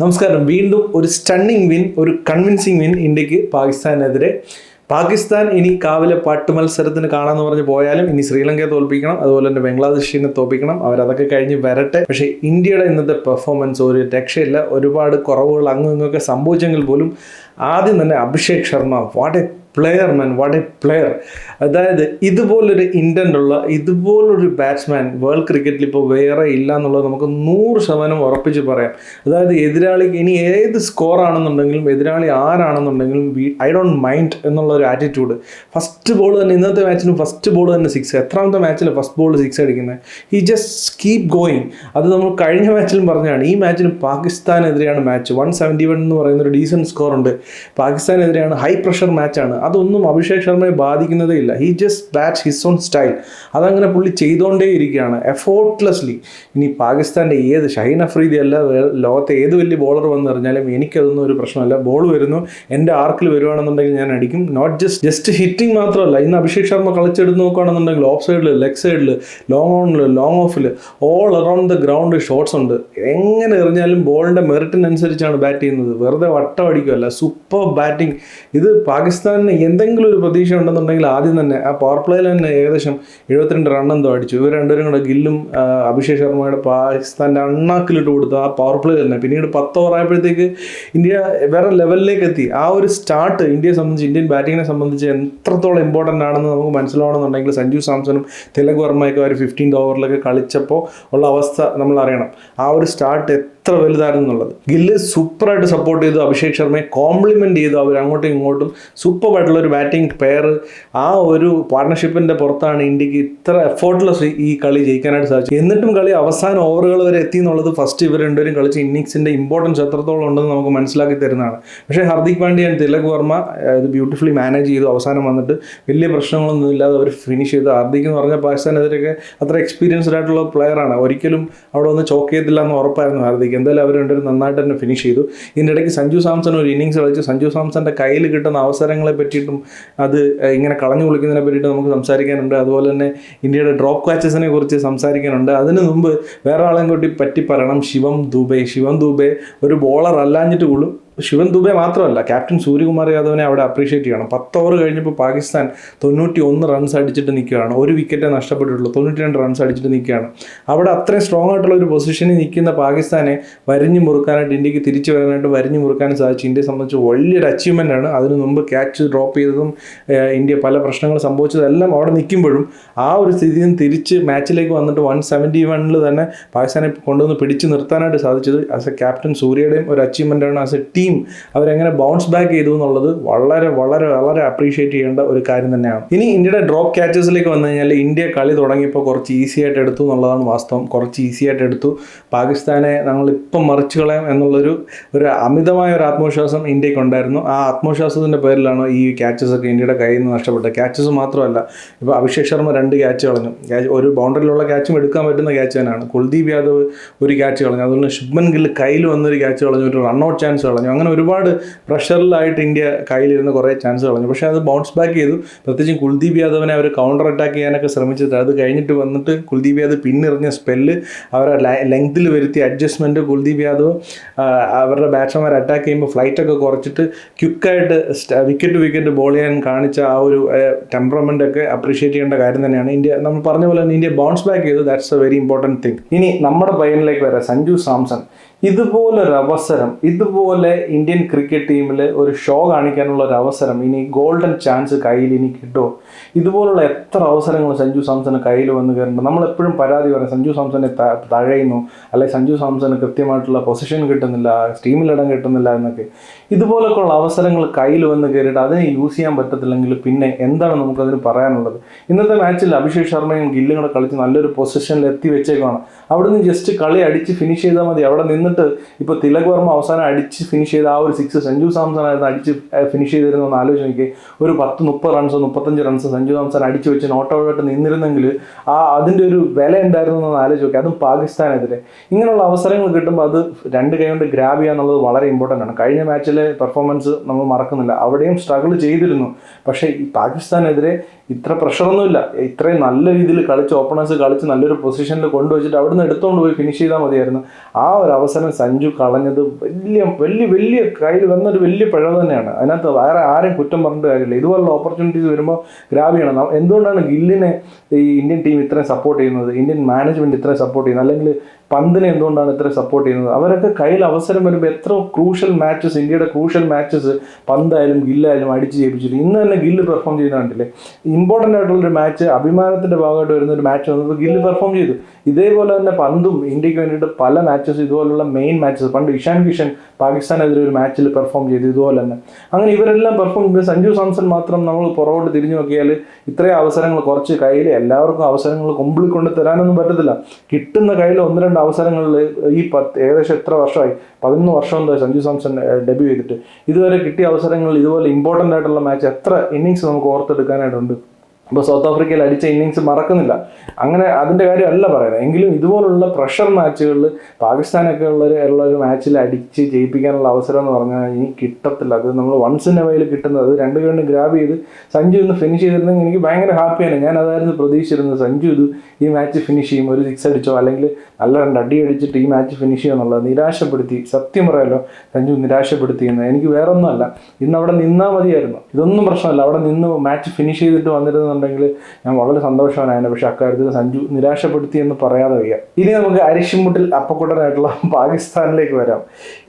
നമസ്കാരം. വീണ്ടും ഒരു സ്റ്റണ്ണിങ് വിൻ ഒരു കൺവിൻസിങ് വിൻ ഇന്ത്യയ്ക്ക് പാകിസ്ഥാനെതിരെ. പാകിസ്ഥാൻ ഇനി കാവിലെ പാട്ട് മത്സരത്തിന് കാണാന്ന് പറഞ്ഞ് പോയാലും ഇനി ശ്രീലങ്കയെ തോൽപ്പിക്കണം അതുപോലെ തന്നെ ബംഗ്ലാദേശിനെ തോൽപ്പിക്കണം. അവരതൊക്കെ കഴിഞ്ഞ് വരട്ടെ. പക്ഷേ ഇന്ത്യയുടെ ഇന്നത്തെ പെർഫോമൻസ് ഒരു രക്ഷയില്ല. ഒരുപാട് കുറവുകൾ അങ്ങും ഇങ്ങൊക്കെ സംഭവിച്ചെങ്കിൽ പോലും ആദ്യം തന്നെ Abhishek Sharma what a player man what a player അതായത് ഇതുപോലൊരു ഇന്റന്റ് ഉള്ള ഇതുപോലൊരു ബാറ്റ്സ്മാൻ വേൾഡ് ക്രിക്കറ്റിൽ ഇപ്പോൾ വേറെ ഇല്ല എന്നുള്ളത് നമുക്ക് നൂറ് ശതമാനം ഉറപ്പിച്ച് പറയാം. അതായത് എതിരാളിക്ക് ഇനി ഏത് സ്കോർ ആണെന്നുണ്ടെങ്കിലും എതിരാളി ആരാണെന്നുണ്ടെങ്കിലും ഐ ഡോണ്ട് മൈൻഡ് എന്നുള്ള ഒരു ആറ്റിറ്റ്യൂഡ് ഫസ്റ്റ് ബോൾ തന്നെ ഇന്നത്തെ മാച്ചിന് ഫസ്റ്റ് ബോൾ തന്നെ സിക്സ് എത്രാമത്തെ മാച്ചിൽ ഫസ്റ്റ് ബോൾ സിക്സ് അടിക്കുന്നത് ഹി ജസ്റ്റ് കീപ് ഗോയിങ് അത് നമ്മൾ കഴിഞ്ഞ മാച്ചിലും പറഞ്ഞതാണ്. ഈ മാച്ചിന് പാകിസ്ഥാനെതിരെയാണ് മാച്ച് വൺ സെവന്റി വൺ എന്ന് പറയുന്ന ഒരു ഡീസന്റ് സ്കോർ ഉണ്ട്. പാകിസ്ഥാനെതിരെയാണ് ഹൈ പ്രഷർ മാച്ചാണ് അതൊന്നും അഭിഷേക് ശർമ്മയെ ബാധിക്കുന്നതേ ഇല്ല. He just bat his own style അതങ്ങനെ പുള്ളി ചെയ്തുകൊണ്ടേ ഇരിക്കുകയാണ്. എഫോർട്ട്ലെസ്ലി ഇനി പാകിസ്ഥാന്റെ ഏത് ഷഹീൻ അഫ്രീദി അല്ല ലോകത്തെ ഏത് വലിയ ബോളർ വന്നു പറഞ്ഞാലും എനിക്കതൊന്നും ഒരു പ്രശ്നമല്ല. ബോൾ വരുന്നു. എന്റെ ആർക്കിൽ വരുവാണെന്നുണ്ടെങ്കിൽ ഞാൻ അടിക്കും. നോട്ട് ജസ്റ്റ് ജസ്റ്റ് ഹിറ്റിംഗ് മാത്രമല്ല. ഇന്ന് അഭിഷേക് ശർമ്മ കളിച്ചെടുത്ത് നോക്കുകയാണെന്നുണ്ടെങ്കിൽ ഓഫ് സൈഡിൽ ലെഗ് സൈഡിൽ ലോങ് ഓണിൽ ലോങ് ഓഫിൽ all around the ground shots ഉണ്ട്. എങ്ങനെ എറിഞ്ഞാലും ബോളിന്റെ മെറിറ്റിനനുസരിച്ചാണ് ബാറ്റ് ചെയ്യുന്നത്. വെറുതെ വട്ടം അടിക്കുമല്ല സൂപ്പർ ബാറ്റിംഗ് ഇത് പാകിസ്ഥാനിന് എന്തെങ്കിലും ഒരു പ്രതീക്ഷ ഉണ്ടെന്നുണ്ടെങ്കിൽ ആദ്യം തന്നെ ആ പവർ പ്ലേയിൽ തന്നെ ഏകദേശം എഴുപത്തിരണ്ട് റൺ എന്തോ അടിച്ചു. ഇവർ രണ്ടുപേരും കൂടെ ഗില്ലും അഭിഷേക് ശർമ്മയുടെ പാകിസ്ഥാന്റെ അണ്ണാക്കിലിട്ട് കൊടുത്തു ആ പവർ പ്ലേ തന്നെ. പിന്നീട് പത്ത് ഓവർ ആയപ്പോഴത്തേക്ക് ഇന്ത്യ വേറെ ലെവലിലേക്ക് എത്തി. ആ ഒരു സ്റ്റാർട്ട് ഇന്ത്യയെ സംബന്ധിച്ച് ഇന്ത്യൻ ബാറ്റിങ്ങിനെ സംബന്ധിച്ച് എത്രത്തോളം ഇമ്പോർട്ടന്റ് ആണെന്ന് നമുക്ക് മനസ്സിലാവണമെന്നുണ്ടെങ്കിൽ സഞ്ജു സാംസണും തിലക് വർമ്മയൊക്കെ ഒരു ഫിഫ്റ്റീൻത് ഓവറിലൊക്കെ കളിച്ചപ്പോൾ ഉള്ള അവസ്ഥ നമ്മൾ അറിയണം. ആ ഒരു സ്റ്റാർട്ട് എത്ര വലുതായിരുന്നു എന്നുള്ളത് ഗില്ല് സൂപ്പറായിട്ട് സപ്പോർട്ട് ചെയ്തു അഭിഷേക് ശർമ്മയെ കോംപ്ലിമെന്റ് ചെയ്തു അവർ അങ്ങോട്ടും ഇങ്ങോട്ടും. സൂപ്പറായിട്ടുള്ള ഒരു ബാറ്റിംഗ് പെയർ ആ ഒരു പാർട്ണർഷിപ്പിന്റെ പുറത്താണ് ഇന്ത്യയ്ക്ക് ഇത്ര എഫോർട്ട്ലെസ് ഈ കളി ജയിക്കാനായിട്ട് സാധിച്ചത്. എന്നിട്ടും കളി അവസാന ഓവറുകൾ വരെ എത്തി എന്നുള്ളത് ഫസ്റ്റ് ഇവർ രണ്ടുപേരും കളിച്ച ഇന്നിങ്സിന്റെ ഇമ്പോർട്ടൻസ് എത്രത്തോളം ഉണ്ടെന്ന് നമുക്ക് മനസ്സിലാക്കി തരുന്നതാണ്. പക്ഷേ ഹർദിക് പാണ്ഡ്യ ആൻഡ് തിലക് വർമ്മ ഇത് ബ്യൂട്ടിഫുള്ളി മാനേജ് ചെയ്തു. അവസാനം വന്നിട്ട് വലിയ പ്രശ്നങ്ങളൊന്നും ഇല്ലാതെ അവർ ഫിനിഷ് ചെയ്തു. ഹർദിക് എന്ന് പറഞ്ഞാൽ പാകിസ്ഥാനെതിരെയൊക്കെ അത്ര എക്സ്പീരിയൻസ്ഡ് ആയിട്ടുള്ള പ്ലെയറാണ് ഒരിക്കലും അവിടെ ഒന്ന് ചോക്ക് ചെയ്തില്ല എന്ന് ഉറപ്പായിരുന്നു ഹാർദിക്. എന്തായാലും അവർ രണ്ടുപേരും നന്നായിട്ട് തന്നെ ഫിനിഷ് ചെയ്തു. ഇതിന്റെ ഇടയ്ക്ക് സഞ്ജു സാംസൺ ഒരു ഇന്നിങ്സ് കളിച്ച്. സഞ്ജു സാംസന്റെ കയ്യിൽ കിട്ടുന്ന അവസരങ്ങളെ പറ്റിയിട്ടും അത് ഇങ്ങനെ കളഞ്ഞു കുളിക്കുന്നതിനെ പറ്റിയിട്ട് നമുക്ക് സംസാരിക്കാനുണ്ട്. അതുപോലെ തന്നെ ഇന്ത്യയുടെ ഡ്രോപ്പ് കാച്ചസിനെ കുറിച്ച് സംസാരിക്കാനുണ്ട്. അതിന് മുമ്പ് വേറെ ആളെയും കൂട്ടി പറ്റി പറയണം. ശിവം ദുബെ. ശിവം ദുബെ ഒരു ബോളർ അല്ലാഞ്ഞിട്ട് പോലും ശിവൻ ദുബെ മാത്രമല്ല ക്യാപ്റ്റൻ സൂര്യകുമാർ യാദവിനെ അവിടെ അപ്രീഷിയേറ്റ് ചെയ്യണം പത്ത് ഓവർ കഴിഞ്ഞപ്പോൾ പാകിസ്ഥാൻ തൊണ്ണൂറ്റി ഒന്ന് റൺസ് അടിച്ചിട്ട് നിൽക്കുകയാണ്. ഒരു വിക്കറ്റേ നഷ്ടപ്പെട്ടിട്ടുള്ളൂ തൊണ്ണൂറ്റി രണ്ട് റൺസ് അടിച്ചിട്ട് നിൽക്കുകയാണ്. അവിടെ അത്രയും സ്ട്രോങ് ആയിട്ടുള്ള ഒരു പൊസിഷനിൽ നിൽക്കുന്ന പാകിസ്ഥാനെ വരിഞ്ഞു മുറുക്കാനായിട്ട് ഇന്ത്യയ്ക്ക് തിരിച്ചു വരാനായിട്ട് വരിഞ്ഞു മുറുക്കാനും സാധിച്ചു. ഇന്ത്യയെ സംബന്ധിച്ച് വലിയൊരു അച്ചീവ്മെന്റ് ആണ്. അതിന് മുമ്പ് ക്യാച്ച് ഡ്രോപ്പ് ചെയ്തതും ഇന്ത്യ പല പ്രശ്നങ്ങൾ സംഭവിച്ചതെല്ലാം അവിടെ നിൽക്കുമ്പോഴും ആ ഒരു സ്ഥിതിയിൽ നിന്ന് തിരിച്ച് മാച്ചിലേക്ക് വന്നിട്ട് വൺ സെവന്റി വണ്ണിൽ തന്നെ പാകിസ്ഥാനെ കൊണ്ടുവന്ന് പിടിച്ചു നിർത്താനായിട്ട് സാധിച്ചത് ആസ് എ ക്യാപ്റ്റൻ സൂര്യയുടെയും ഒരു അച്ചീവ്മെന്റ് ആണ് ആസ് എ ടീം അവരെങ്ങനെ ബൗൺസ് ബാക്ക് ചെയ്തു എന്നുള്ളത് വളരെ വളരെ വളരെ അപ്രീഷിയേറ്റ് ചെയ്യേണ്ട ഒരു കാര്യം തന്നെയാണ്. ഇനി ഇന്ത്യയുടെ ഡ്രോപ്പ് ക്യാച്ചസിലേക്ക് വന്നു കഴിഞ്ഞാൽ ഇന്ത്യ കളി തുടങ്ങിയപ്പോൾ കുറച്ച് ഈസി ആയിട്ട് എടുത്തു എന്നുള്ളതാണ് വാസ്തവം. കുറച്ച് ഈസി ആയിട്ട് എടുത്തു. പാകിസ്ഥാനെ ഇപ്പം മറിച്ചു കളയാം എന്നുള്ളൊരു ഒരു അമിതമായ ഒരു ആത്മവിശ്വാസം ഇന്ത്യയ്ക്ക് ഉണ്ടായിരുന്നു. ആ ആത്മവിശ്വാസത്തിന്റെ പേരിലാണ് ഈ ക്യാച്ചസ് ഒക്കെ ഇന്ത്യയുടെ കയ്യിൽ നിന്ന് നഷ്ടപ്പെട്ടത്. ക്യാച്ചസ് മാത്രമല്ല ഇപ്പോൾ അഭിഷേക് ശർമ്മ രണ്ട് ക്യാച്ച് കളഞ്ഞു. ഒരു ബൗണ്ടറിയിലുള്ള ക്യാച്ചും എടുക്കാൻ പറ്റുന്ന ക്യാച്ച് തന്നെയാണ്. കുൽദീപ് യാദവ് ഒരു ക്യാച്ച് കളഞ്ഞു. അതുപോലെ ശുഭ്മൻ ഗിൽ കയ്യിൽ വന്നൊരു ക്യാച്ച് കളഞ്ഞു. ഒരു റൺ ഔട്ട് ചാൻസ് കളഞ്ഞു. അങ്ങനെ ഒരുപാട് പ്രഷറിലായിട്ട് ഇന്ത്യ കയ്യിലിരുന്ന് കുറേ ചാൻസ് കളഞ്ഞു. പക്ഷേ അത് ബൗൺസ് ബാക്ക് ചെയ്തു. പ്രത്യേകിച്ചും കുൽദീപ് യാദവിനെ അവർ കൗണ്ടർ അറ്റാക്ക് ചെയ്യാനൊക്കെ ശ്രമിച്ചിട്ട് അത് കഴിഞ്ഞിട്ട് വന്നിട്ട് കുൽദീപ് യാദവ് പിന്നെറിഞ്ഞ സ്പെല്ല് അവരെ ലെങ്തിൽ വരുത്തിയ അഡ്ജസ്റ്റ്മെന്റ് കുൽദീപ് യാദവ് അവരുടെ ബാറ്റ്സ്മാൻ അറ്റാക്ക് ചെയ്യുമ്പോൾ ഫ്ലൈറ്റൊക്കെ കുറച്ചിട്ട് ക്വിക്കായിട്ട് വിക്കറ്റ് വിക്കറ്റ് ബോൾ ചെയ്യാൻ കാണിച്ച ആ ഒരു ടെമ്പറമെന്റ് ഒക്കെ അപ്രീഷിയേറ്റ് ചെയ്യേണ്ട കാര്യം തന്നെയാണ് ഇന്ത്യ. നമ്മൾ പറഞ്ഞ പോലെ തന്നെ ഇന്ത്യ ബൗൺസ് ബാക്ക് ചെയ്തു. That's a very important thing ഇനി നമ്മുടെ പയ്യനിലേക്ക് വരാം. സഞ്ജു സാംസൺ. ഇതുപോലൊരു അവസരം ഇതുപോലെ ഇന്ത്യൻ ക്രിക്കറ്റ് ടീമിൽ ഒരു ഷോ കാണിക്കാനുള്ള ഒരു അവസരം ഇനി ഗോൾഡൻ ചാൻസ് കയ്യിൽ ഇനി കിട്ടുമോ ഇതുപോലുള്ള എത്ര അവസരങ്ങൾ സഞ്ജു സാംസന് കയ്യിൽ വന്ന് കയറുന്നുണ്ട്? നമ്മളെപ്പോഴും പരാതി പറയും സഞ്ജു സാംസനെ തഴയുന്നു അല്ലെങ്കിൽ സഞ്ജു സാംസന് കൃത്യമായിട്ടുള്ള പൊസിഷൻ കിട്ടുന്നില്ല ടീമിലിടം കിട്ടുന്നില്ല എന്നൊക്കെ. ഇതുപോലൊക്കെയുള്ള അവസരങ്ങൾ കയ്യിൽ വന്ന് കയറിയിട്ട് അതിനെ യൂസ് ചെയ്യാൻ പറ്റത്തില്ലെങ്കിൽ പിന്നെ എന്താണ് നമുക്കതിന് പറയാനുള്ളത്? ഇന്നത്തെ മാച്ചിൽ അഭിഷേക് ശർമ്മയും ഗില്ലും കൂടെ കളിച്ച് നല്ലൊരു പൊസിഷനിൽ എത്തി വെച്ചേക്കാണ് അവിടുന്ന് ജസ്റ്റ് കളി അടിച്ച് ഫിനിഷ് ചെയ്താൽ മതി. അവിടെ നിന്നിട്ട് ഇപ്പോൾ തിലക് വർമ്മ അവസാനം അടിച്ച് ഫിനിഷ് ചെയ്ത ആ ഒരു സിക്സ് സഞ്ജു സാംസൺ ആയിരുന്നു അടിച്ച് ഫിനിഷ് ചെയ്തിരുന്നു എന്ന് ആലോചിച്ച് നോക്കി ഒരു പത്ത് മുപ്പത് റൺസോ മുപ്പത്തഞ്ച് റൺസോ സഞ്ജു സാംസൺ അടിച്ച് വെച്ച് നോട്ട് ഔട്ടായിട്ട് നിന്നിരുന്നെങ്കിൽ ആ അതിന്റെ ഒരു വില ഉണ്ടായിരുന്നു എന്ന് ആലോചിച്ച് നോക്കി അതും പാകിസ്ഥാനെതിരെ. ഇങ്ങനെയുള്ള അവസരങ്ങൾ കിട്ടുമ്പോൾ അത് രണ്ട് കൈ കൊണ്ട് ഗ്രാബ് ചെയ്യുക എന്നുള്ളത് വളരെ ഇമ്പോർട്ടന്റ് ആണ്. കഴിഞ്ഞ മാച്ചിലെ പെർഫോമൻസ് നമ്മൾ മറക്കുന്നില്ല. അവിടെയും സ്ട്രഗിൾ ചെയ്തിരുന്നു. പക്ഷേ ഈ പാകിസ്ഥാനെതിരെ ഇത്ര പ്രഷറൊന്നുമില്ല. ഇത്രയും നല്ല രീതിയിൽ കളിച്ച് ഓപ്പണേഴ്സ് കളിച്ച് നല്ലൊരു പൊസിഷനിൽ കൊണ്ടുവച്ചിട്ട് അവിടുന്ന് എടുത്തുകൊണ്ട് പോയി ഫിനിഷ് ചെയ്താൽ മതിയായിരുന്നു. ആ ഒരു അവസരം സഞ്ജു കളഞ്ഞത് വലിയ വലിയ വലിയ കയ്യിൽ വന്നൊരു വലിയ പിഴവ് തന്നെയാണ്. അതിനകത്ത് വേറെ ആരും കുറ്റം പറഞ്ഞിട്ട് കാര്യമില്ല. ഇതുപോലുള്ള ഓപ്പർച്യൂണിറ്റീസ് വരുമ്പോൾ ഗ്രാബ് ചെയ്യണം. എന്തുകൊണ്ടാണ് ഗില്ലിനെ ഈ ഇന്ത്യൻ ടീം ഇത്രയും സപ്പോർട്ട് ചെയ്യുന്നത്? ഇന്ത്യൻ മാനേജ്മെന്റ് ഇത്രയും സപ്പോർട്ട് ചെയ്യുന്നത്? അല്ലെങ്കിൽ പന്തിനെ എന്തുകൊണ്ടാണ് ഇത്ര സപ്പോർട്ട് ചെയ്യുന്നത്? അവരൊക്കെ കയ്യിൽ അവസരം വരുമ്പോൾ എത്ര ക്രൂഷ്യൽ മാച്ചസ് ഇന്ത്യയുടെ ക്രൂഷ്യൽ മാച്ചസ് പന്തായാലും ഗില്ലായാലും അടിച്ച് ജയിപ്പിച്ചിട്ട് ഇന്ന് തന്നെ ഗില്ല് പെർഫോം ചെയ്യുന്ന കണ്ടില്ലേ? ഇമ്പോർട്ടന്റ് ആയിട്ടുള്ളൊരു മാച്ച് അഭിമാനത്തിന്റെ ഭാഗമായിട്ട് വരുന്ന ഒരു മാച്ച് വന്നപ്പോൾ ഗില്ല് പെർഫോം ചെയ്തു. ഇതേപോലെ തന്നെ പന്തും ഇന്ത്യയ്ക്ക് വേണ്ടിയിട്ട് പല മാച്ചസ് ഇതുപോലുള്ള മെയിൻ മാച്ചസ് പണ്ട് ഇഷാൻ കിഷൻ പാകിസ്ഥാനെതിരെ ഒരു മാച്ചിൽ പെർഫോം ചെയ്തു ഇതുപോലെ തന്നെ. അങ്ങനെ ഇവരെല്ലാം പെർഫോം ചെയ്ത് സഞ്ജു സാംസൺ മാത്രം നമ്മൾ പുറകോട്ട് തിരിഞ്ഞു നോക്കിയാൽ ഇത്രയും അവസരങ്ങൾ കുറച്ച് കയ്യിൽ എല്ലാവർക്കും അവസരങ്ങൾ കുമ്പിളി കൊണ്ട് തരാനൊന്നും പറ്റത്തില്ല. കിട്ടുന്ന കയ്യിൽ ഒന്ന് രണ്ട് അവസരങ്ങളിൽ ഈ പത്ത് ഏകദേശം എത്ര വർഷമായി? പതിനൊന്ന് വർഷം എന്താ സഞ്ജു സാംസൺ ഡെബ്യൂ ചെയ്തിട്ട്. ഇതുവരെ കിട്ടിയ അവസരങ്ങളിൽ ഇതുപോലെ ഇമ്പോർട്ടന്റ് ആയിട്ടുള്ള മാച്ച് എത്ര ഇന്നിങ്സ് നമുക്ക് ഓർത്തെടുക്കാനായിട്ടുണ്ട്? ഇപ്പോൾ സൗത്ത് ആഫ്രിക്കയിൽ അടിച്ച ഇന്നിങ്സ് മറക്കുന്നില്ല. അങ്ങനെ അതിന്റെ കാര്യമല്ല പറയുന്നത്. എങ്കിലും ഇതുപോലുള്ള പ്രഷർ മാച്ചുകളിൽ പാകിസ്ഥാനൊക്കെ ഉള്ള ഒരു മാച്ചിൽ അടിച്ച് ജയിപ്പിക്കാനുള്ള അവസരം എന്ന് പറഞ്ഞാൽ ഇനി കിട്ടത്തില്ല. അത് നമ്മൾ വൺസ് ഇൻ അവയിൽ കിട്ടുന്നത്. രണ്ട് കണ്ട് ഗ്രാബ് ചെയ്ത് സഞ്ജു ഇന്ന് ഫിനിഷ് ചെയ്തിരുന്നെങ്കിൽ എനിക്ക് ഭയങ്കര ഹാപ്പിയാണ് ഞാൻ അതായിരുന്നു പ്രതീക്ഷിച്ചിരുന്നത് സഞ്ജു ഇത് ഈ മാച്ച് ഫിനിഷ് ചെയ്യും. ഒരു സിക്സ് അടിച്ചോ അല്ലെങ്കിൽ നല്ല രണ്ട് അടി അടിച്ചിട്ട് ഈ മാച്ച് ഫിനിഷ് ചെയ്യുമെന്നുള്ളത് നിരാശപ്പെടുത്തി. സത്യം പറയാലോ സഞ്ജു നിരാശപ്പെടുത്തിയെന്ന് എനിക്ക് വേറൊന്നുമല്ല. ഇന്ന് അവിടെ നിന്നാൽ മതിയായിരുന്നു. ഇതൊന്നും പ്രശ്നമല്ല. അവിടെ നിന്ന് മാച്ച് ഫിനിഷ് ചെയ്തിട്ട് വന്നിരുന്നുണ്ടെങ്കിൽ ഞാൻ വളരെ സന്തോഷവാനായിരുന്നു പക്ഷെ അക്കാര്യത്തിൽ സഞ്ജു നിരാശപ്പെടുത്തി എന്ന് പറയാതെ വയ്യ. ഇനി നമുക്ക് അരിശിമുട്ടിൽ അപ്പക്കുട്ടനായിട്ടുള്ള പാകിസ്ഥാനിലേക്ക് വരാം.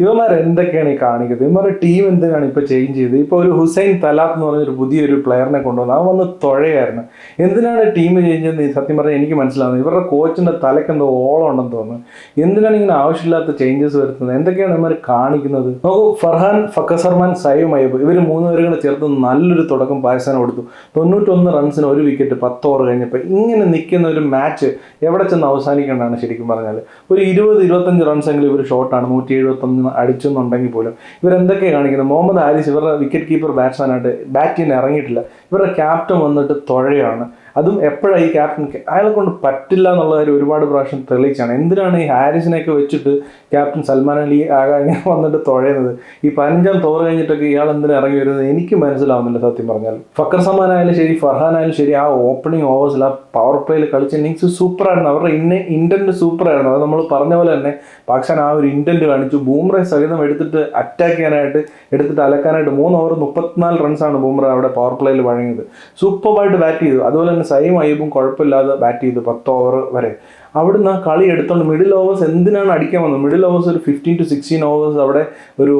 ഇവന്മാർ എന്തൊക്കെയാണ് ഈ കാണിക്കുന്നത്? ഇവന്മാരുടെ ടീം എന്തിനാണ് ഇപ്പോൾ ചേഞ്ച് ചെയ്തത്? ഇപ്പോൾ ഒരു ഹുസൈൻ തലാത്ത് എന്ന് പറഞ്ഞൊരു പുതിയൊരു പ്ലെയറിനെ കൊണ്ടുവന്നു അവൻ വന്ന് തുഴയായിരുന്നു. എന്തിനാണ് ടീം ചേഞ്ച് ചെയ്യുന്നത്? സത്യം പറഞ്ഞാൽ എനിക്ക് മനസ്സിലാവുന്നത് ഇവരുടെ കോച്ചിന്റെ തലയ്ക്ക് എന്തോ ഓളം ഉണ്ടെന്ന് തോന്നുന്നു. എന്തിനാണ് ഇങ്ങനെ ആവശ്യമില്ലാത്ത ചേഞ്ചസ് വരുത്തുന്നത്? എന്തൊക്കെയാണ് ഇവന്മാർ കാണിക്കുന്നത്? നോക്കൂ ഫർഹാൻ ഫക്കസർമാൻ സൈവ് മയബ് ഇവർ മൂന്ന് കൂടെ ചേർത്ത് നല്ലൊരു തുടക്കം പാകിസ്ഥാൻ കൊടുത്തു. തൊണ്ണൂറ്റൊന്ന് റൺസിന് ഒരു വിക്കറ്റ് പത്ത് ഓവർ കഴിഞ്ഞപ്പോൾ ഇങ്ങനെ നിൽക്കുന്ന ഒരു മാച്ച് എവിടെ ചെന്ന് അവസാനിക്കേണ്ടതാണ് ശരിക്കും പറഞ്ഞാൽ ഒരു ഇരുപത് ഇരുപത്തഞ്ച് റൺസെങ്കിലും ഇവർ ഷോട്ടാണ് നൂറ്റി എഴുപത്തൊന്ന് അടിച്ചെന്നുണ്ടെങ്കിൽ പോലും ഇവരെന്തൊക്കെ കാണിക്കുന്നത്? മുഹമ്മദ് ആരിസ് ഇവരുടെ വിക്കറ്റ് കീപ്പർ ബാറ്റ്സ്മാനായിട്ട് ബാറ്റ് ചെയ്യാൻ ഇറങ്ങിയിട്ടില്ല. ഇവരുടെ ക്യാപ്റ്റൻ വന്നിട്ട് തുഴയാണ്. അതും എപ്പോഴാണ് ഈ ക്യാപ്റ്റൻ അയാളെ കൊണ്ട് പറ്റില്ല എന്നുള്ള കാര്യം ഒരുപാട് പ്രാവശ്യം തെളിയിച്ചാണ്. എന്തിനാണ് ഈ ഹാരിസിനെയൊക്കെ വെച്ചിട്ട് ക്യാപ്റ്റൻ സൽമാൻ അലി ആകാൻ വന്നിട്ട് തുഴയുന്നത്? ഈ പതിനഞ്ചാം തോറ് കഴിഞ്ഞിട്ടൊക്കെ ഇയാൾ എന്തിനാ ഇറങ്ങി വരുന്നത്? എനിക്ക് മനസ്സിലാവുന്നില്ല സത്യം പറഞ്ഞാൽ. ഫക്കർ സമാൻ ആയാലും ശരി ഫർഹാൻ ആയാലും ശരി ആ ഓപ്പണിംഗ് ഓവേഴ്സിൽ ആ പവർ പ്ലേയിൽ കളിച്ച ഇന്നിങ്സ് സൂപ്പറായിരുന്നു അവരുടെ ഇന്ന ഇന്റന്റ് സൂപ്പറായിരുന്നു അത് നമ്മൾ പറഞ്ഞ പോലെ തന്നെ പാകിസ്ഥാൻ ആ ഒരു ഇന്റന്റ് കാണിച്ചു. ബൂംറെ സഹിതം എടുത്തിട്ട് അറ്റാക്ക് ചെയ്യാനായിട്ട് എടുത്തിട്ട് അലക്കാനായിട്ട് മൂന്ന് ഓവർ മുപ്പത്തിനാല് റൺസാണ് ബൂംറ അവിടെ പവർ പ്ലേയിൽ വഴങ്ങിയത് സൂപ്പറായിട്ട് ബാറ്റ് ചെയ്തു. അതുപോലെ തന്നെ സൈം അയ്യബും കുഴപ്പമില്ലാതെ ബാറ്റ് ചെയ്തു പത്ത് ഓവർ വരെ. അവിടുന്ന് ആ കളി എടുത്തോണ്ട് മിഡിൽ ഓവേഴ്സ് എന്തിനാണ് അടിക്കാൻ വന്നത്? മിഡിൽ ഓവേഴ്സ് ഒരു ഫിഫ്റ്റീൻ ടു സിക്സ്റ്റീൻ ഓവേഴ്സ് അവിടെ ഒരു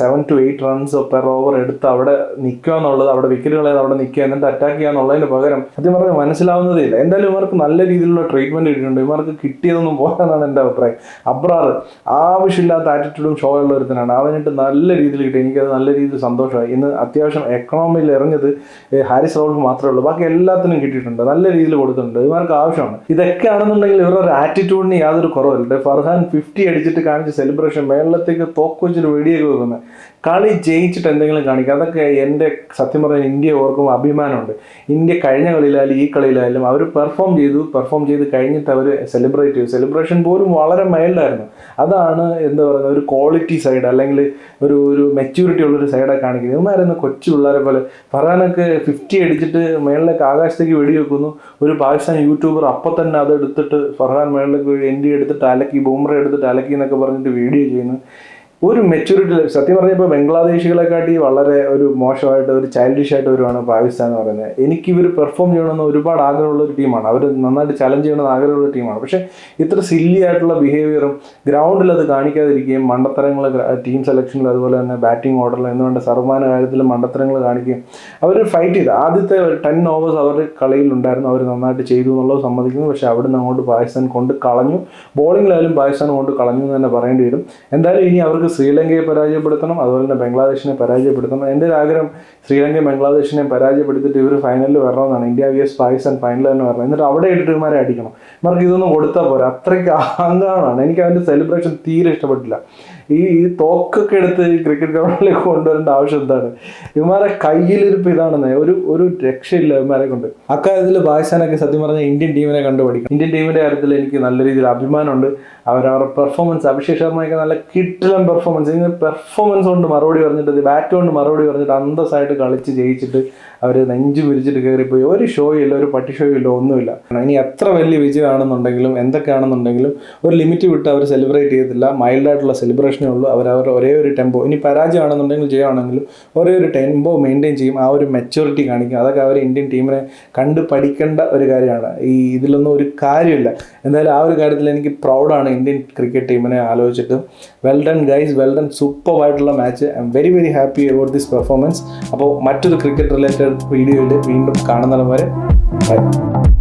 seven to eight runs per over എടുത്ത് അവിടെ നിൽക്കുക എന്നുള്ളത് അവിടെ വിക്കറ്റുകളെ അവിടെ നിൽക്കുക എന്നിട്ട് അറ്റാക്ക് ചെയ്യുക എന്നുള്ളതിന് പകരം സത്യം പറഞ്ഞാൽ മനസ്സിലാവുന്നതേ ഇല്ല. എന്തായാലും ഇവർക്ക് നല്ല രീതിയിലുള്ള ട്രീറ്റ്മെന്റ് കിട്ടിയിട്ടുണ്ട്. ഇവർക്ക് കിട്ടിയതൊന്നും പോകാനാണ് എന്റെ അഭിപ്രായം. അബ്രാർ ആവശ്യമില്ലാത്ത ആറ്റിറ്റ്യൂഡും ഷോ ഉള്ള ഒരുത്തനാണ്. അവനിട്ട് നല്ല രീതിയിൽ കിട്ടി. എനിക്കത് നല്ല രീതിയിൽ സന്തോഷമായി. ഇന്ന് അത്യാവശ്യം എക്കണോമിയിൽ ഇറങ്ങിയത് ഹാരിസ് റോൾഫ് മാത്രമേ ഉള്ളൂ. ബാക്കി എല്ലാത്തിനും കിട്ടിയിട്ടുണ്ട്. നല്ല രീതിയിൽ കൊടുത്തിട്ടുണ്ട്. ഇവർക്ക് ആവശ്യമാണ്. ഇതൊക്കെ ആണെന്നുണ്ടെങ്കിൽ ഇവരുടെ ഒരു ആറ്റിറ്റ്യൂഡിന് യാതൊരു കുറവില്ല ഫർഹാൻ ഫിഫ്റ്റി അടിച്ചിട്ട് കാണിച്ച സെലിബ്രേഷൻ മേളത്തേക്ക് തോക്ക് വെച്ചിട്ട് വെടിയൊക്കെ വെക്കുന്നത് കളി ജയിച്ചിട്ട് എന്തെങ്കിലും കാണിക്കുക. അതൊക്കെ എന്റെ സത്യം പറഞ്ഞാൽ ഇന്ത്യ ഓർക്കുമ്പോൾ അഭിമാനമുണ്ട്. ഇന്ത്യ കഴിഞ്ഞ കളിയിലായാലും ഈ കളിയിലായാലും അവർ പെർഫോം ചെയ്തു പെർഫോം ചെയ്ത് കഴിഞ്ഞിട്ട് അവർ സെലിബ്രേറ്റ് ചെയ്തു. സെലിബ്രേഷൻ പോലും വളരെ മൈൽഡായിരുന്നു അതാണ് എന്താ പറയുക ഒരു ക്വാളിറ്റി സൈഡ് അല്ലെങ്കിൽ ഒരു ഒരു മെച്യൂരിറ്റി ഉള്ളൊരു സൈഡാണ് കാണിക്കുന്നത്. ഇവന്മാരെന്ന് കൊച്ചു പിള്ളേരെ പോലെ. ഫർഹാനൊക്കെ ഫിഫ്റ്റി അടിച്ചിട്ട് മേളിലേക്ക് ആകാശത്തേക്ക് വെടിവെക്കുന്നു. ഒരു പാകിസ്ഥാൻ യൂട്യൂബർ അപ്പം തന്നെ അത് എടുത്തിട്ട് ഫർഹാൻ മേളിലേക്ക് എൻഡി എടുത്തിട്ട് അലക്കി ബൂമറ എടുത്തിട്ട് അലക്കി എന്നൊക്കെ പറഞ്ഞിട്ട് വീഡിയോ ചെയ്യുന്നു. ഒരു മെച്യൂരിറ്റി സത്യം പറഞ്ഞപ്പോൾ ബംഗ്ലാദേശികളെക്കാട്ടി വളരെ ഒരു മോശമായിട്ട് ഒരു ചൈൽഡിഷ് ആയിട്ട് വരുവാണ് പാകിസ്ഥാൻ എന്ന് പറയുന്നത്. എനിക്ക് ഇവർ പെർഫോം ചെയ്യണമെന്ന് ഒരുപാട് ആഗ്രഹമുള്ള ഒരു ടീമാണ് അവർ നന്നായിട്ട് ചലഞ്ച് ചെയ്യണമെന്ന് ആഗ്രഹമുള്ള ടീമാണ് പക്ഷേ ഇത്ര സില്ലി ആയിട്ടുള്ള ബിഹേവിയറും ഗ്രൗണ്ടിൽ അത് കാണിക്കാതിരിക്കുകയും മണ്ടത്തരങ്ങൾ ടീം സെലക്ഷനിൽ അതുപോലെ തന്നെ ബാറ്റിംഗ് ഓർഡറിൽ എന്നുകൊണ്ട് സർവമാന കാര്യത്തിൽ മണ്ടത്തരങ്ങൾ കാണിക്കുകയും അവർ ഫൈറ്റ് ചെയ്ത്. ആദ്യത്തെ ടെൻ ഓവേഴ്സ് അവരുടെ കളിയിൽ ഉണ്ടായിരുന്നു. അവർ നന്നായിട്ട് ചെയ്തു എന്നുള്ളത് സമ്മതിക്കുന്നു. പക്ഷേ അവിടുന്ന് അങ്ങോട്ട് പാകിസ്ഥാൻ കൊണ്ട് കളഞ്ഞു. ബോളിംഗിലായാലും പാകിസ്ഥാൻ കൊണ്ട് കളഞ്ഞു എന്ന് തന്നെ പറയേണ്ടി വരും. എന്തായാലും ഇനി അവർക്ക് ശ്രീലങ്കയെ പരാജയപ്പെടുത്തണം അതുപോലെ തന്നെ ബംഗ്ലാദേശിനെ പരാജയപ്പെടുത്തണം. എന്റെ ഒരു ആഗ്രഹം ശ്രീലങ്കയും ബംഗ്ലാദേശിനെയും പരാജയപ്പെടുത്തിയിട്ട് ഇവർ ഫൈനലിൽ വരണമെന്നാണ്. ഇന്ത്യ വി എസ് പാകിസ്ഥാൻ ഫൈനലിൽ തന്നെ വരണം. എന്നിട്ട് അവിടെ ഇട്ടിട്ട് ഇവന്മാരെ അടിക്കണം. ഇവർക്ക് ഇതൊന്നും കൊടുത്താൽ പോരാ. അത്രയ്ക്ക് അഹങ്കാരമാണ്. എനിക്ക് അവന്റെ സെലിബ്രേഷൻ തീരെ ഇഷ്ടപ്പെട്ടില്ല. ഈ ഈ തോക്കൊക്കെ എടുത്ത് ഈ ക്രിക്കറ്റ് ഗ്രൗണ്ടിലേക്ക് കൊണ്ടുവരേണ്ട ആവശ്യം എന്താണ്? ഇവന്മാരെ കയ്യിലിരിപ്പ് ഇതാണെന്ന്. ഒരു ഒരു രക്ഷയില്ല ഇവന്മാരെ കൊണ്ട്. അക്കാര്യത്തിൽ പാകിസ്ഥാനൊക്കെ സത്യം പറഞ്ഞാൽ ഇന്ത്യൻ ടീമിനെ കണ്ടുപിടിക്കും ഇന്ത്യൻ ടീമിന്റെ കാര്യത്തിൽ എനിക്ക് നല്ല രീതിയിൽ അഭിമാനമുണ്ട്. അവരവരുടെ പെർഫോമൻസ് അഭിഷേക് ശർമ്മയൊക്കെ നല്ല കിട്ടിലം പെർഫോമൻസ് ഇങ്ങനെ പെർഫോമൻസ് കൊണ്ട് മറുപടി പറഞ്ഞിട്ട് ബാറ്റ് കൊണ്ട് മറുപടി പറഞ്ഞിട്ട് അന്തസ്സായിട്ട് കളിച്ച് ജയിച്ചിട്ട് അവർ നെഞ്ചു പിരിച്ചിട്ട് കയറിപ്പോയി ഒരു ഷോ ഇല്ല ഒരു പട്ടി ഷോ ഇല്ല ഒന്നുമില്ല. ഇനി എത്ര വലിയ വിജയമാണെന്നുണ്ടെങ്കിലും എന്തൊക്കെയാണെന്നുണ്ടെങ്കിലും ഒരു ലിമിറ്റ് വിട്ട് അവർ സെലിബ്രേറ്റ് ചെയ്യത്തില്ല. മൈൽഡായിട്ടുള്ള സെലിബ്രേഷനേ ഉള്ളൂ. അവർ അവർ ഒരേ ഒരു ടെമ്പോ ഇനി പരാജയമാണെന്നുണ്ടെങ്കിൽ ജയമാണെങ്കിലും ഒരേ ഒരു ടെമ്പോ മെയിന്റെയിൻ ചെയ്യും. ആ ഒരു മെച്ചൂരിറ്റി കാണിക്കും. അതൊക്കെ അവർ ഇന്ത്യൻ ടീമിനെ കണ്ട് പഠിക്കേണ്ട ഒരു കാര്യമാണ്. ഈ ഇതിലൊന്നും ഒരു കാര്യമില്ല. എന്തായാലും ആ ഒരു കാര്യത്തിൽ എനിക്ക് പ്രൗഡാണ് ഇന്ത്യൻ ക്രിക്കറ്റ് ടീമിനെ ആലോചിച്ചിട്ട്. Well done guys well done super ആയിട്ടുള്ള match I'm very very happy about this performance അപ്പോൾ മറ്റൊരു ക്രിക്കറ്റ് റിലേറ്റഡ് വീഡിയോയിൽ വീണ്ടും കാണുന്നതും വരെ. ബൈ